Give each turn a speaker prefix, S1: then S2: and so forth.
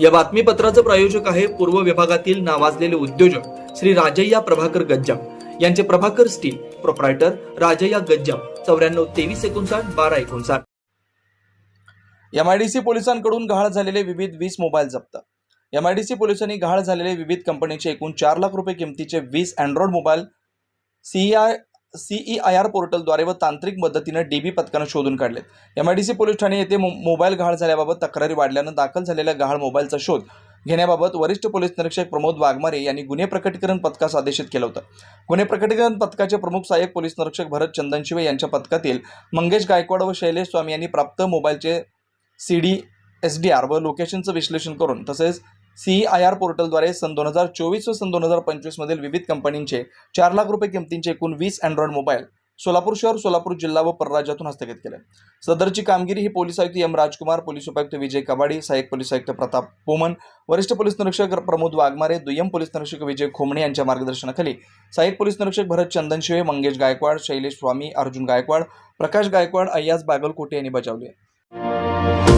S1: या बातमीपत्राचं प्रायोजक आहे पूर्व विभागातील नावाजलेले उद्योजक श्री राजय्या प्रभाकर गज्जाम. यांचे प्रभाकर स्टील प्रोप्रायटर राजय्या गज्जाम. चौऱ्याण्णव तेवीस एकोणसाठ बारा एकोणसाठ. एमआयडीसी पोलिसांकडून गहाळ झालेले विविध वीस मोबाईल जप्त. एमआयडीसी पोलिसांनी गहाळ झालेले विविध कंपनीचे एकूण चार लाख रुपये किमतीचे वीस Android mobile CI CEI R पोर्टलद्वारे व तांत्रिक मदतीनं डीबी पथकानं शोधून काढले एमआयडीसी पोलीस ठाणे येथे मो- मोबाईल गहाळ झाल्याबाबत तक्रारी वाढल्यानं दाखल झालेल्या गहाळ मोबाईलचा शोध घेण्याबाबत वरिष्ठ पोलीस निरीक्षक प्रमोद वाघमारे यांनी गुन्हे प्रकटीकरण पथकास आदेशित केलं होतं. गुन्हे प्रकटीकरण पथकाचे प्रमुख सहाय्यक पोलीस निरीक्षक भरत चंदनशिवे यांच्या पथकातील मंगेश गायकवाड व शैलेश स्वामी यांनी प्राप्त मोबाईलचे C D S D R व लोकेशनचं विश्लेषण करून तसेच सीईआयआर आय आर पोर्टलद्वारे सन दोन हजार चोवीस व सन दोन हजार पंचवीसमधील विविध कंपनींचे चार लाख रुपये किमतींचे एकूण वीस अँड्रॉइड मोबाईल सोलापूर शहर सोलापूर जिल्हा व परराज्यातून हस्तगत केले. सदरची कामगिरी ही पोलीस आयुक्त एम राजकुमार पोलीस उपायुक्त विजय कबाडी सहाय्यक पोलीस आयुक्त प्रताप पोमन वरिष्ठ पोलीस निरीक्षक प्रमोद वाघमारे दुय्यम पोलीस निरीक्षक विजय खोमणे यांच्या मार्गदर्शनाखाली सहाय्यक पोलीस निरीक्षक भरत चंदनशिवे मंगेश गायकवाड शैलेश स्वामी अर्जुन गायकवाड प्रकाश गायकवाड अय्याज बागलकोटे यांनी बजावले